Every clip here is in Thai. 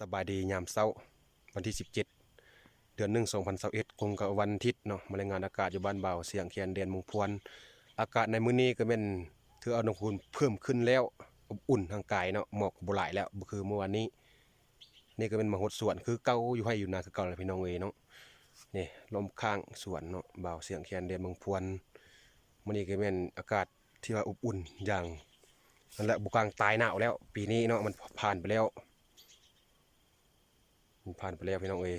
สบายดียามเช้าวันที่ 17 เดือนหนึ่ง2021คงกับวันอาทิตย์เนาะมารายงานอากาศอยู่บ้านเบาเสียงเคียนเดียนมงพวนอากาศในมื้อนี้ก็เป็นถือเอาอุณหภูมิเพิ่มขึ้นแล้วอบอุ่นทางกายเนาะหมอกบ่หลายแล้วคือเมื่อวานนี้ นี่ก็เป็นมหดสวนคือเก่าอยู่ให้อยู่นาคือเก่าเลยพี่น้องเอยเนาะนี่ลมข้างสวนเนาะเบาเสียงเคียนเดียนมงพวนมื้อนี้ก็เป็นอากาศที่ว่าอบอุ่นอย่างนั่นแหละบุกลางตายหนาวแล้ว ปีนี้เนาะมันผ่านไปแล้ว ผ่านไปแล้วพี่น้องเอย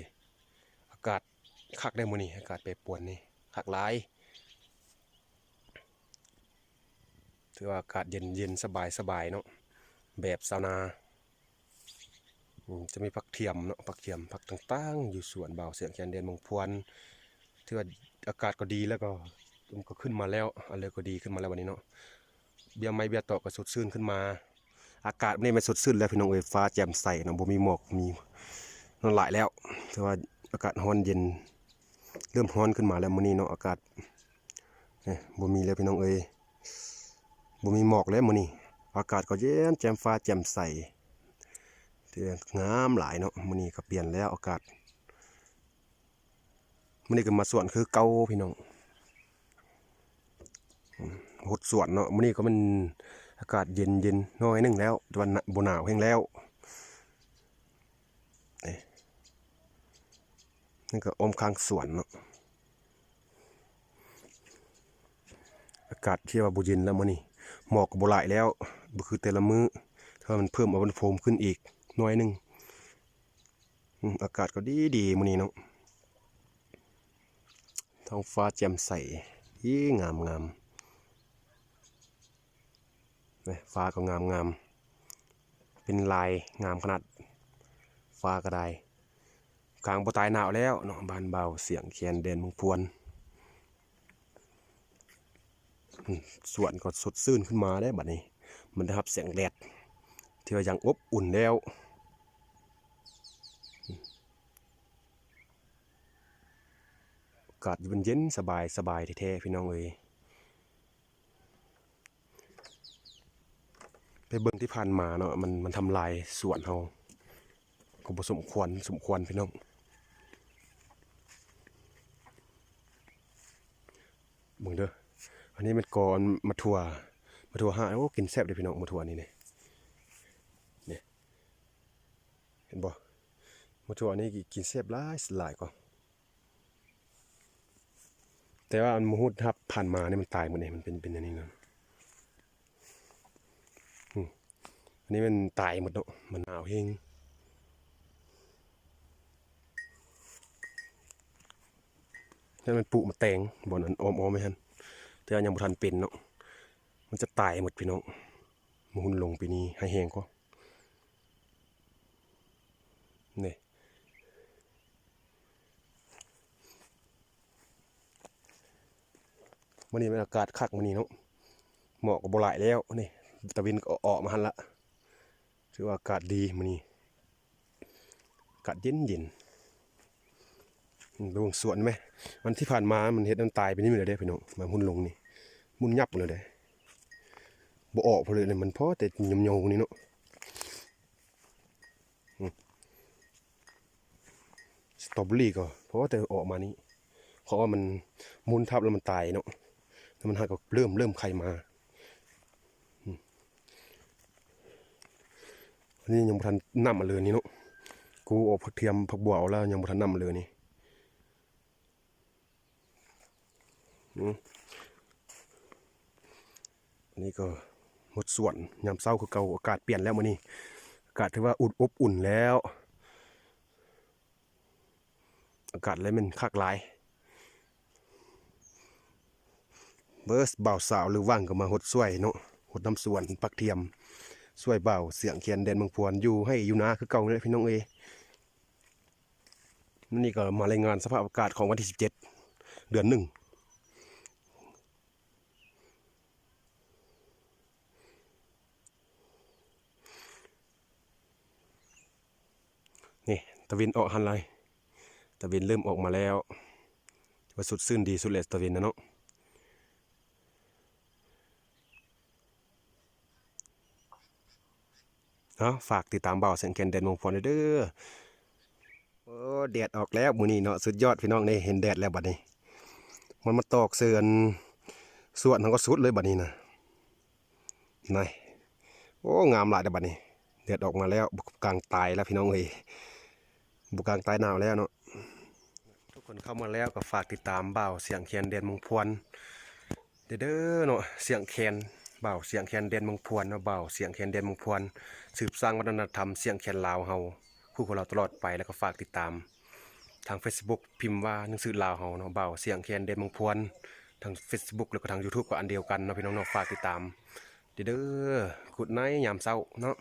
อากาศคักได้มือนี้อากาศแปรปรวนนี่คักหลายถือว่าอากาศเย็นเย็นสบายสบายเนาะแบบซาวนาจะมีผักเทียมเนาะผักเทียมผักต่างๆ อยู่สวนเบาเสียงแคนเดนมงพวนถือว่าอากาศก็ดีแล้วก็มันก็ขึ้นมาแล้วอะไรก็ดีขึ้นมาแล้ววันนี้เนาะเบียร์ไม้เบียร์ตอกก็สดชื่นขึ้นมา อากาศวันนี้มันสดชื่นแล้วพี่น้องเอฟ้าแจ่มใสเนาะบ่มีหมอกมี นอนหลายแล้วแต่ว่าอากาศร้อนเย็น เริ่มร้อนขึ้นมาแล้วมื้อนี้เนาะอากาศเนี่ยบ่มีแล้วพี่น้องเอ้ยบ่มีหมอกแล้วมื้อนี้อากาศก็เย็นแจ่มฟ้าแจ่มใสเตืองามหลายเนาะมื้อนี้ก็เปลี่ยนแล้วอากาศมื้อนี้ก็มาสวนคือเก่าพี่น้องหดสวนเนาะมื้อนี้ก็มันอากาศเย็นเย็นๆน้อยนึงแล้วต่วันบ่หนาวแฮงแล้ว นี่ก็อมข้างสวนเนาะอากาศที่ว่าบุเย็นแล้วมื้อนี้หมอกก็บ่หลายแล้วบ่คือแต่ละมื้อถ้ามันเพิ่มอามันโฟมขึ้นอีกหน่อยหนึงอากาศก็ดีดีมื้อนี้เนาะท้องฟ้าแจ่มใสยี่งามงามนฟ้าก็งามงาม เป็นลายงามขนาด ฟ้าก็ได้ กลางบ่ตายหนาวแล้วเนาะบานเบาเสียงเคียนเดนมงพวนสวนก็สดชื่นขึ้นมาได้บัดนี้ มันได้รับเสียงแดดที่ว่ายังอบอุ่นแล้วอืมอากาศเย็นสบายสบายแท้ๆพี่น้องเอ้ยไปเบิ่งที่ผ่านมาเนาะมันมันทำลายสวนเฮาก็บ่สมควรสมควรพี่น้อง เบิ่งเด้ออันนี้มันกอนมาทัวมาทัวห้าโอ้กินแซ่บเลยพี่น้องมาทัวนี่เนี่ยเนี่ยเห็นบ่มาทัวนี่กินแซ่บหลายหลายกว่าแต่ว่าอันมหูดทับผ่านมาเนี่ยมันตายหมดเลยมันเป็นเป็นอันนี้เนาะอืมอันนี้มันตายหมดเนาะมันหนาวเฮง นั่นมันปลูมาแตงบ่อนอันออมออมไม่ทันแต่อันยังบ่ทันเป็นเนาะมันจะตายหมดพี่น้องมนหุ่นลงปีนี้ให้แหงก็นี่วันนี้มันอากาศคักวันนี้เนาะเหมอกก็บ่หลายแล้วนี่ตะวินก็ออกมาหันละถือว่าอากาศดีมื้อนี้อากาศเย็นเย็น ๆดูสวนไหมวันที่ผ่านมามันเฮ็ดน้ำตายไปนี่เลยเด้พี่น้องมาหุ่นลงนี่มุนยับเลยเด้บ่ออกพอเลยเลยมันพอแต่ยมๆนี่เนาะสตรอเบอรี่ก็เพราะว่าแต่ออกมานี่เพราะว่ามันมุนทับแล้วมันตายเนาะแล้วมันหาก็เริ่มเริ่มไข่มาอันนี้ยังบ่ทันนำมาเลยนี่เนาะกูออกผักเทียมผักบัวแล้วยังบ่ทันนำมาเลยนี่ นนี้ก็หมดส่วนยามเศร้าคือเก่าอากาศเปลี่ยนแล้วมื้อนี้อากาศถือว่าอุ่นอบอุ่นแล้ว อากาศอะไรมันคักหลายเบิร์สเบาสาวหรือว่างก็มาหดสวยเนาะหดน้ำสวนปักเทียมสวยเบาเสียงเคียนแดนเมืองพวนอยู่ให้อยู่นาคือเก่าเลยพี่น้องเอนี่ก็มารายงานสภาพอากาศของวันที่ 17 เดือนหนึ่ง นี่ตะวินออกหันเลยตะวินเริ่มออกมาแล้วว่าสุดซื่นดีสุดเลยตะวินนะเนาะเนาะฝากติดตามเบาเสียงแคนแดนเมืองพวนเด้อโอ้แดดออกแล้วมื้อนี้เนาะสุดยอดพี่น้องนี่เห็นแดดแล้วบัดนี้ มันมาตอกเสือนส่วนทั้งก็สุดเลยบัดนี้นะนายโอ้งามหลายเด้อบัดนี้แดดออกมาแล้วกกลางตายแล้วพี่น้องเอ้ย บุกลางตายหนาวแล้วเนาะทุกคนเข้ามาแล้วก็ฝากติดตามเบาเสียงแคนแดนเมืองพวนเด้อเด้อเนาะเสียงแคนเบาเสียงแคนเดนมงพวนเนาะเบาเสียงแคนเดนมงพวนสืบสร้างวัฒนธรรมเสียงแคนลาวเฮาคู่ของเราตลอดไปแล้วก็ฝากติดตาม ทาง Facebook พิมพ์ว่าหนังสือลาวเฮาเนาะเบาเสียงแคนเดนมงพวนทาง Facebook แล้วก็ทาง YouTube ก็อันเดียวกันเนาะพี่น้องเนาะฝากติดตามเด้อเด้อกุดไนยามเช้าเนาะ